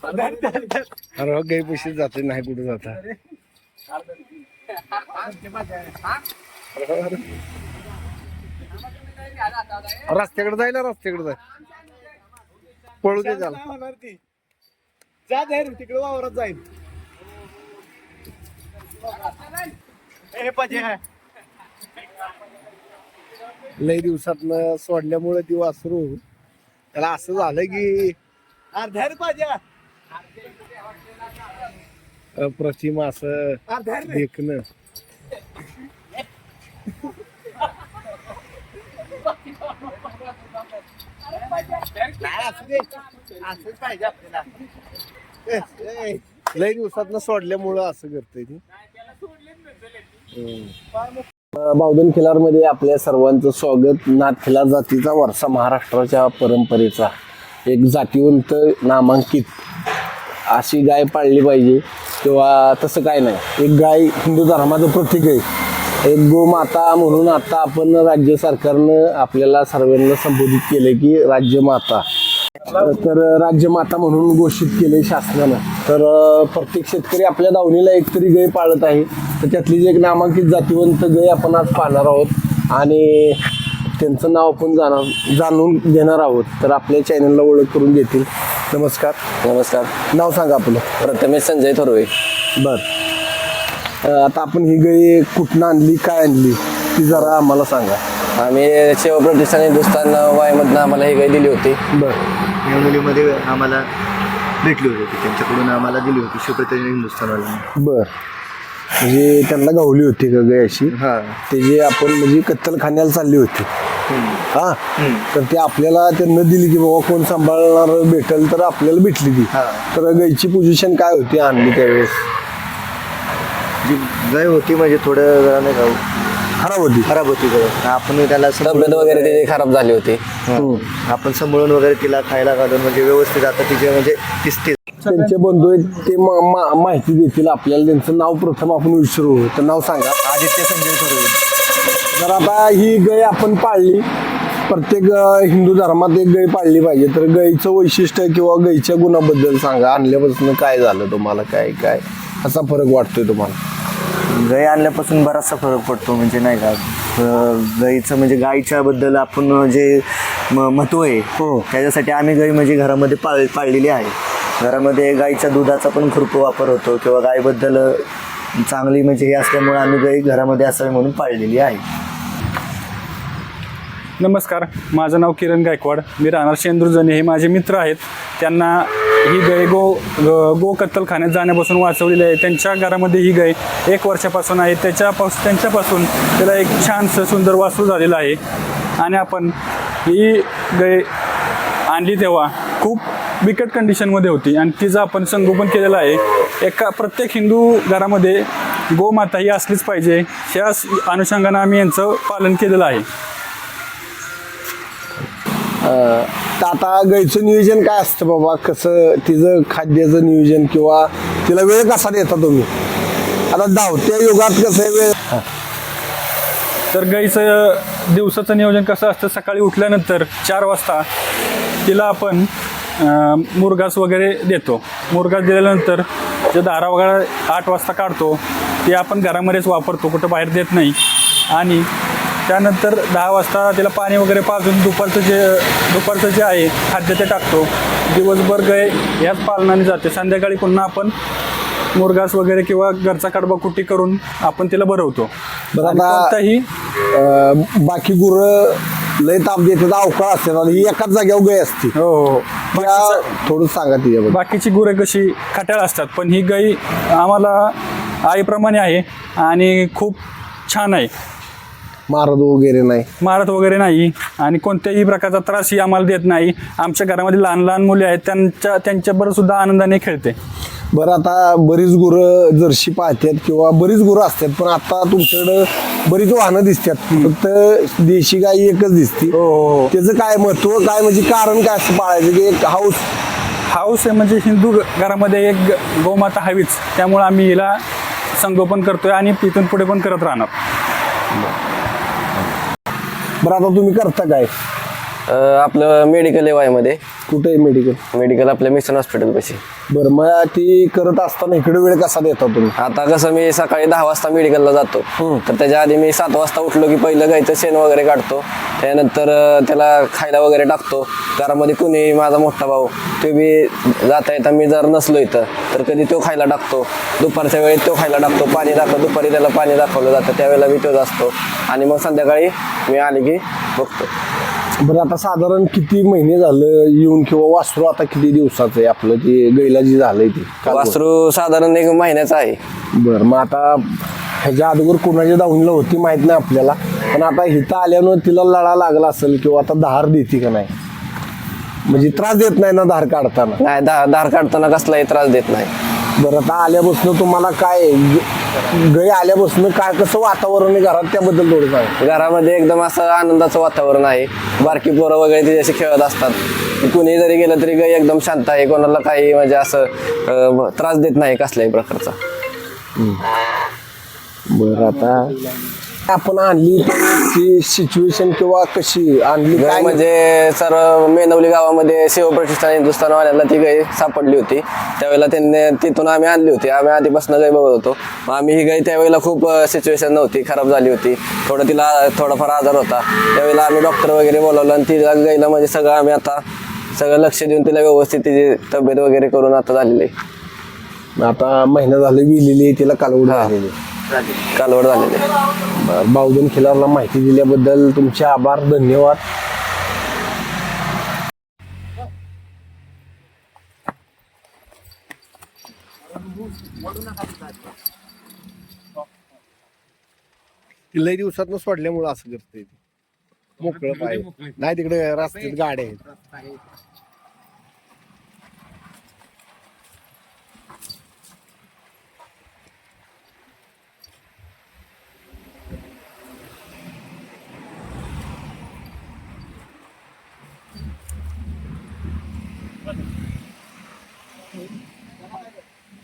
अरे हो, गाई पैसे जाते नाही कुठे जाता. रस्त्याकडे जायला रस्त्याकडे जाय. पळू दे झाला जा जाईल तिकडे वावरात जाईल लय दिवसात सोडल्यामुळे ती वासरू त्याला असं झालं की अर्ध्यार पाहिजे. अप्रतिम असं देखणं. लई दिवसात सोडल्यामुळं असं करतंय ती. बावधन खिलारमध्ये आपल्या सर्वांचं स्वागत. नाथ खिलार जातीचा वारसा महाराष्ट्राच्या परंपरेचा एक जातीवंत नामांकित अशी गाय पाळली पाहिजे. किंवा तसं काय नाही. एक गाय हिंदू धर्माचं प्रतीक आहे. एक गोमाता म्हणून आता आपण राज्य सरकारनं आपल्याला सर्वांना संबोधित केलं की राज्यमाता तर राज्यमाता म्हणून घोषित केले शासनानं. तर प्रत्येक शेतकरी आपल्या दावणीला एक तरी गाय पाळत आहे. तर त्यातली जी एक नामांकित जातीवंत गाय आपण आज पाहणार आहोत आणि त्यांचं नाव आपण जाणार जाणून घेणार आहोत तर आपल्या चॅनलला ओळख करून देतील नमस्कार. नमस्कार. नाव सांगा आपलं. प्रथमेश संजय थोरवे. बर. आता आपण ही गाय कुठनं आणली काय आणली ती जरा आम्हाला सांगा. आम्ही शिवप्रतिष्ठान हिंदुस्थान वाईमधनं आम्हाला ही गाय दिली होती. बर. या मुलीमध्ये आम्हाला भेटली होती. त्यांच्याकडून आम्हाला दिली होती. शिवप्रतिनिधी हिंदुस्थानवाल्यांनी बर. म्हणजे त्यांना गावली होती का गाय अशी. हा. त्याची आपण म्हणजे कत्तलखान्याला चालली होती. हा? तर ते आपल्याला त्यांना दिली की बाबा कोण सांभाळणार भेटल तर आपल्याला भेटली ती. हा. तर गायची पोझिशन काय होती आणली त्यावेळेस? जी गाय होती म्हणजे थोडं जरा नाही का खराब होती. खराब होती आपण त्याला तब्येत वगैरे त्याची खराब झाली होती. हम्म. आपण सांभाळून वगैरे तिला खायला घालून म्हणजे व्यवस्थित आता तिचे म्हणजे दिसते त्यांचे बंधू आहेत ते मा- मा- माहिती देतील आपल्याला त्यांचं नाव प्रथम आपण विचारू. तर नाव सांगा. आदित्य संजय थोरवे. तर आता ही गाय आपण पाळली. प्रत्येक अं, हिंदू धर्मात एक गाय पाळली पाहिजे. तर गायचं वैशिष्ट्य किंवा गायच्या गुणाबद्दल सांगा. आणल्यापासून काय झालं तुम्हाला? काय काय असा फरक वाटतोय तुम्हाला? गाय आणल्यापासून बराचसा फरक पडतो म्हणजे नाही का? अं, गाईचं म्हणजे गायच्या बद्दल आपण जे म- महत्त्व आहे हो. त्याच्यासाठी आम्ही गाई म्हणजे घरामध्ये पाळ पाळलेली आहे. घरामध्ये गाईच्या दुधाचा पण खुरपू वापर होतो किंवा गायबद्दल चांगली म्हणजे हे असल्यामुळे आम्ही गाई घरामध्ये असावी म्हणून पाळलेली आहे. नमस्कार माझं नाव किरण गायकवाड. मी राहणार शेंद्रुजने हे माझे मित्र आहेत. त्यांना ही गाय गो ग- गो कत्तलखान्यात जाण्यापासून वाचवलेली आहे. त्यांच्या घरामध्ये ही गाय एक वर्षापासून आहे. त्याच्यापासून त्यांच्यापासून त्याला एक छानसं सुंदर वासरू झालेलं आहे. आणि आपण ही गाय आणली तेव्हा खूप बिकट कंडिशनमध्ये होती. आणि तिचं आपण संगोपन केलेलं आहे एका प्रत्येक हिंदू घरामध्ये गोमाता ही असलीच पाहिजे. ह्या अनुषंगानं आम्ही यांचं पालन केलेलं आहे. अं, तर आता गायचं नियोजन काय असतं बाबा? कसं तिचं खाद्याचं नियोजन किंवा तिला वेळ कसा देता तुम्ही? आता धावत्या युगात कसं आहे वेळ? तर गाईचं दिवसाचं नियोजन कसं असतं? सकाळी उठल्यानंतर चार वाजता तिला आपण अं, मुरघास वगैरे देतो. मुरघास दिल्यानंतर जे धारा वगैरे आठ वाजता काढतो ते आपण घरामध्येच वापरतो कुठं बाहेर देत नाही. आणि त्यानंतर दहा वाजता तिला पाणी वगैरे पाजून दुपारचं जे दुपारचं जे आहे खाद्य ते टाकतो. दिवसभर गाय ह्याच पालनाने जाते. संध्याकाळी पुन्हा आपण मुरघास वगैरे किंवा घरचा कडबा कुट्टी करून आपण तिला भरवतो. कोणताही बाकी गुरं लय ताप देतात अवकाळ असते ना ही एकाच जागेवर गाय असते. हो हो. थोडं सांगा तिच्याबद्दल बाकीची गुरे कशी खट्याळ असतात पण ही गाई आम्हाला आईप्रमाणे आहे आणि खूप छान आहे. मारद वगैरे नाही. मारत वगैरे नाही आणि कोणत्याही प्रकारचा त्रास ही आम्हाला देत नाही. आमच्या घरामध्ये लहान लहान मुले आहेत त्यांच्या त्यांच्याबरोबर सुद्धा आनंदाने खेळते. बरं आता बरीच गुरं जर्शी पाहतात किंवा बरीच गुरं असतात पण आता तुमच्याकडं बरीच वाहनं दिसतात फक्त देशी गाई एकच दिसती. हो, हो. त्याचं काय महत्त्व काय म्हणजे कारण काय असं पाळायचं की एक हाऊस हाऊस आहे म्हणजे हिंदू घरामध्ये एक ग- गोमाता हवीच. त्यामुळे आम्ही हिला संगोपन करतोय आणि तिथून पुढे पण करत राहणार. बरं आता तुम्ही करता काय? अं, आपलं मेडिकल आहे वायमध्ये कुठे आहे मेडिकल मेडिकल आपल्या मिशन हॉस्पिटल पाशी. बरं मग ती करत असताना इकडे वेळ कसा देता तुम्ही? आता कसं मी सकाळी दहा वाजता मेडिकलला जातो. तर त्याच्या आधी मी सात वाजता उठलो की पहिलं गायचं शेण वगैरे काढतो. त्यानंतर त्याला खायला वगैरे टाकतो. घरामध्ये कुणी माझा मोठा भाऊ तो बी जाता येता मी जर नसलो इथं तर कधी तो खायला टाकतो. दुपारच्या वेळेत तो खायला टाकतो. पाणी दाखव दुपारी त्याला पाणी दाखवलं जातं. त्यावेळेला मी तोच असतो. आणि मग संध्याकाळी मी आले की बघतो. बरं आता साधारण किती महिने झालं येऊन किंवा वासरू आता किती दिवसाचं आहे आपलं ते गैला जी झालंय ते? वासरू साधारण एक महिन्याचा आहे. बरं मग आता ह्याच्या अगोदर कोणाच्या दावणीला होती माहीत नाही आपल्याला पण आता इथं आल्यानं तिला लढा लागला असेल किंवा आता धार देते का नाही? म्हणजे त्रास देत नाही ना धार काढताना? नाही दा धार काढताना कसलाही त्रास देत नाही. बरं आता आल्यापासून तुम्हाला काय गै आल्यापासून काय कसं वातावरण आहे घरात त्याबद्दल थोडं सांग. घरामध्ये एकदम असं आनंदाचं वातावरण आहे. बारकी पोरं वगैरे तिच्याशी खेळत असतात. कुणी जरी गेलं तरी गाय एकदम शांत आहे. कोणाला काही म्हणजे असं अं, त्रास देत नाही कसल्याही प्रकारचा. बरं आता आपण आणली ती सिच्युएशन किंवा कशी आणली काय? म्हणजे सर मेनवली गावामध्ये शिवप्रतिष्ठान हिंदुस्थानवाल्याला ती गाय सापडली होती. त्यावेळेला त्यांनी तिथून आम्ही आणली होती. आम्ही आधीपासून गाय बघत होतो. मग आम्ही ही गाय त्यावेळेला खूप सिच्युएशन नव्हती खराब झाली होती. थोडं तिला थोडाफार आजार होता. त्यावेळेला आम्ही डॉक्टर वगैरे बोलावलं आणि तिला गायला म्हणजे सगळं आम्ही आता सगळं लक्ष देऊन तिला व्यवस्थित तिची तब्येत वगैरे करून आता झालेली आहे. आता महिना झाले विलेली तिला कालवड झालेली कालवड झालेली आहे. बावधन खिलारला माहिती दिल्याबद्दल तुमचे आभार धन्यवाद. लई दिवसात सोडल्यामुळे असं करते मोकळं पाहिजे नाही तिकडे रस्त्यात गाड्या आहेत.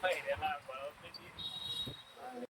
played, and I